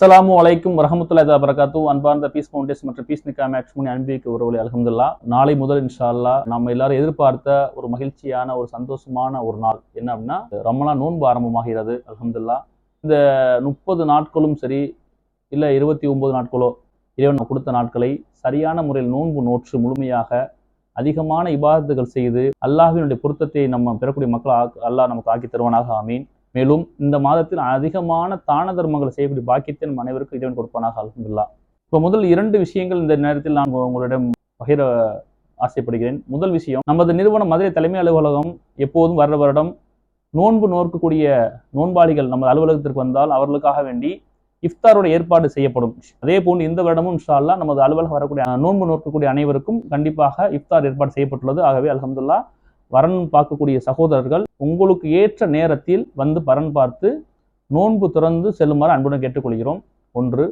அஸ்லாம் வலைக்கும் வரஹமத்துல்லாஹி வரகாத்து அன்பார்ந்த பீஸ் ஃபவுண்டேஷன் மற்றும் பீஸ் நிக்கா மேக்ஸ்மணி அன்பிக்கு உறவுகளை அலகம்துல்லா நாளை முதல் இன்ஷால்லா நம்ம எல்லாரும் எதிர்பார்த்த ஒரு மகிழ்ச்சியான ஒரு சந்தோஷமான ஒரு நாள் என்ன அப்படின்னா ரமலான் நோன்பு ஆரம்பமாகிறது அலகம்துல்லா இந்த முப்பது நாட்களும் சரி இல்லை இருபத்தி ஒன்பது நாட்களோ இறைவன் கொடுத்த நாட்களை சரியான முறையில் நோன்பு நோற்று முழுமையாக அதிகமான இபாதத்துகள் செய்து அல்லாஹினுடைய பொருத்தத்தை நம்ம பெறக்கூடிய மக்கள் அல்லாஹ் நமக்கு ஆக்கி தருவானாக ஆமீன். மேலும் இந்த மாதத்தில் அதிகமான தான தர்மங்களை செய்யக்கூடிய பாக்கியத்தை நம் அனைவருக்கும் இறைவன் கொடுப்பானாக அலமதுல்லா இப்போ முதல் இரண்டு விஷயங்கள் இந்த நேரத்தில் நான் உங்களிடம் பகிர ஆசைப்படுகிறேன். முதல் விஷயம் நமது நிறுவனம் மதுரை தலைமை அலுவலகம் எப்போதும் வருட வருடம் நோன்பு நோக்கக்கூடிய நோன்பாளிகள் நமது அலுவலகத்திற்கு வந்தால் அவர்களுக்காக வேண்டி இஃப்தாரோட ஏற்பாடு செய்யப்படும். அதே போன்று இந்த வருடமும் இன்ஷால்லா நமது அலுவலகம் வரக்கூடிய நோன்பு நோக்கக்கூடிய அனைவருக்கும் கண்டிப்பாக இஃப்தார் ஏற்பாடு செய்யப்பட்டுள்ளது. ஆகவே அலமதுல்லா வரன் பார்க்கக்கூடிய சகோதரர்கள் உங்களுக்கு ஏற்ற நேரத்தில் வந்து பரன் பார்த்து நோன்பு திறந்து செல்லுமாறு அன்புடன் கேட்டுக்கொள்கிறோம். ஒன்று.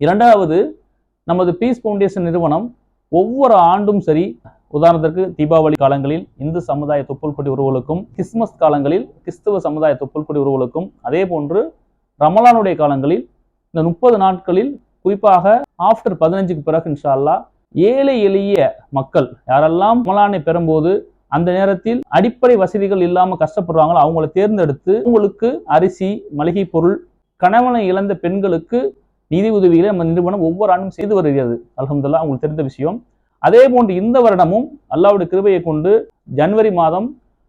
இரண்டாவது நமது பீஸ் ஃபவுண்டேஷன் நிறுவனம் ஒவ்வொரு ஆண்டும் சரி உதாரணத்திற்கு தீபாவளி காலங்களில் இந்து சமுதாய தொப்புள் கொடி உறவுகளுக்கும் கிறிஸ்துமஸ் காலங்களில் கிறிஸ்துவ சமுதாய தொப்புள் கொடி உறவுகளுக்கும் அதே போன்று ரமலானுடைய காலங்களில் இந்த முப்பது நாட்களில் குறிப்பாக ஆஃப்டர் பதினஞ்சுக்கு பிறகு இன்ஷால்லா ஏழை எளிய மக்கள் யாரெல்லாம் ரமலானை பெறும்போது அந்த நேரத்தில் அடிப்படை வசதிகள் இல்லாமல் கஷ்டப்படுறாங்களோ அவங்கள தேர்ந்தெடுத்து உங்களுக்கு அரிசி மளிகை பொருள் கணவனை இழந்த பெண்களுக்கு நிதி உதவிகளை நம்ம நிறுவனம் ஒவ்வொரு ஆண்டும் செய்து வருகிறது. அலமதுல்லா உங்களுக்கு தெரிந்த விஷயம். அதே போன்று இந்த வருடமும் அல்லாவுடைய கிருபையை கொண்டு ஜனவரி மாதம்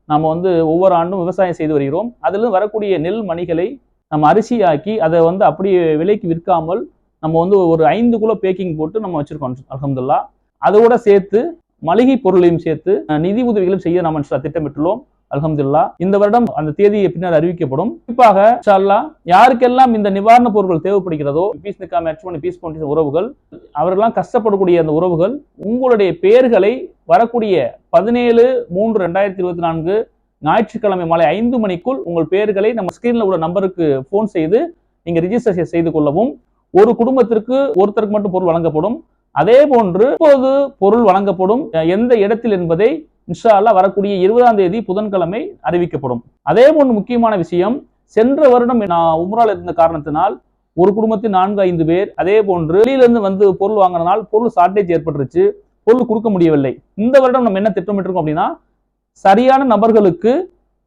நாம் வந்து ஒவ்வொரு ஆண்டும் விவசாயம் செய்து வருகிறோம். அதிலும் வரக்கூடிய நெல் மணிகளை நம்ம அரிசியாக்கி அதை வந்து அப்படியே விலைக்கு விற்காமல் நம்ம வந்து ஒரு ஐந்து கிலோ பேக்கிங் போட்டு நம்ம வச்சுருக்கோம். அலமதுல்லா அதோட சேர்த்து மளிகை பொருளையும் சேர்த்து நிதி உதவிகளும் செய்ய நாம் திட்டமிட்டுள்ளோம். அலமதுல்லா இந்த வருடம் அந்த தேதி பின்னர் அறிவிக்கப்படும். குறிப்பாக அல்லாஹ் யாருக்கெல்லாம் இந்த நிவாரணப் பொருட்கள் தேவைப்படுகிறதோ பீஸ் நிக்கா மேட்ச் பீஸ் போன்ற உறவுகள் அவரெல்லாம் கஷ்டப்படக்கூடிய அந்த உறவுகள் உங்களுடைய பெயர்களை வரக்கூடிய பதினேழு மூன்று ரெண்டாயிரத்தி இருபத்தி நான்கு ஞாயிற்றுக்கிழமை மாலை ஐந்து மணிக்குள் உங்கள் பெயர்களை நம்ம ஸ்கிரீன்ல உள்ள நம்பருக்கு ஃபோன் செய்து நீங்க ரிஜிஸ்டர் செய்து கொள்ளவும். ஒரு குடும்பத்திற்கு ஒருத்தருக்கு மட்டும் பொருள் வழங்கப்படும். அதே போன்று இப்போது பொருள் வழங்கப்படும் எந்த இடத்தில் என்பதை இன்ஷால்லா வரக்கூடிய இருபதாம் தேதி புதன்கிழமை அறிவிக்கப்படும். அதே போன்று முக்கியமான விஷயம் சென்ற வருடம் நான் உம்ரால் இருந்த காரணத்தினால் ஒரு குடும்பத்தில் நான்கு ஐந்து பேர் அதே போன்று வெளியிலிருந்து வந்து பொருள் வாங்கினால் பொருள் ஷார்டேஜ் ஏற்பட்டுருச்சு பொருள் கொடுக்க முடியவில்லை. இந்த வருடம் நம்ம என்ன திட்டமிட்டிருக்கோம் அப்படின்னா சரியான நபர்களுக்கு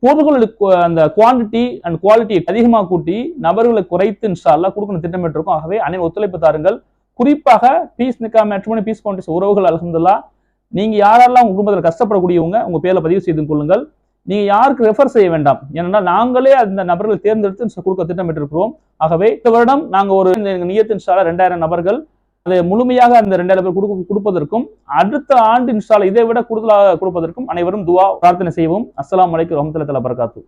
பொருள்களுக்கு அந்த குவான்டிட்டி அண்ட் குவாலிட்டி அதிகமாக கூட்டி நபர்களை குறைத்து இன்ஷால்லா கொடுக்கணும் திட்டமிட்டிருக்கோம். ஆகவே அனைவரும் ஒத்துழைப்பு தாருங்கள். குறிப்பாக பீஸ் நிக்கா மேட்ரிமோனி பீஸ் கவுண்டர்ஸ் உறவுகள் அலகந்துல்லா நீங்க யாரெல்லாம் உங்க குடும்பத்தில் கஷ்டப்படக்கூடியவங்க உங்க பேர்ல பதிவு செய்து கொள்ளுங்கள். நீங்க யாருக்கு ரெஃபர் செய்ய வேண்டாம். ஏன்னா நாங்களே அந்த நபர்களை தேர்ந்தெடுத்து கொடுக்க திட்டமிட்டிருக்கிறோம். ஆகவே இந்த வருடம் நாங்க ஒரு நியத்து இன்ஷால்லா ரெண்டாயிரம் நபர்கள் அதை முழுமையாக அந்த ரெண்டாயிரம் பேர் கொடுக்க கொடுப்பதற்கும் அடுத்த ஆண்டு இன்ஷால்லா இதை விட கூடுதலாக கொடுப்பதற்கும் அனைவரும் துவா பிரார்த்தனை செய்வோம் அஸ்ஸலாமு அலைக்கும் வரஹ்மத்துல்லாஹி பரகாத்து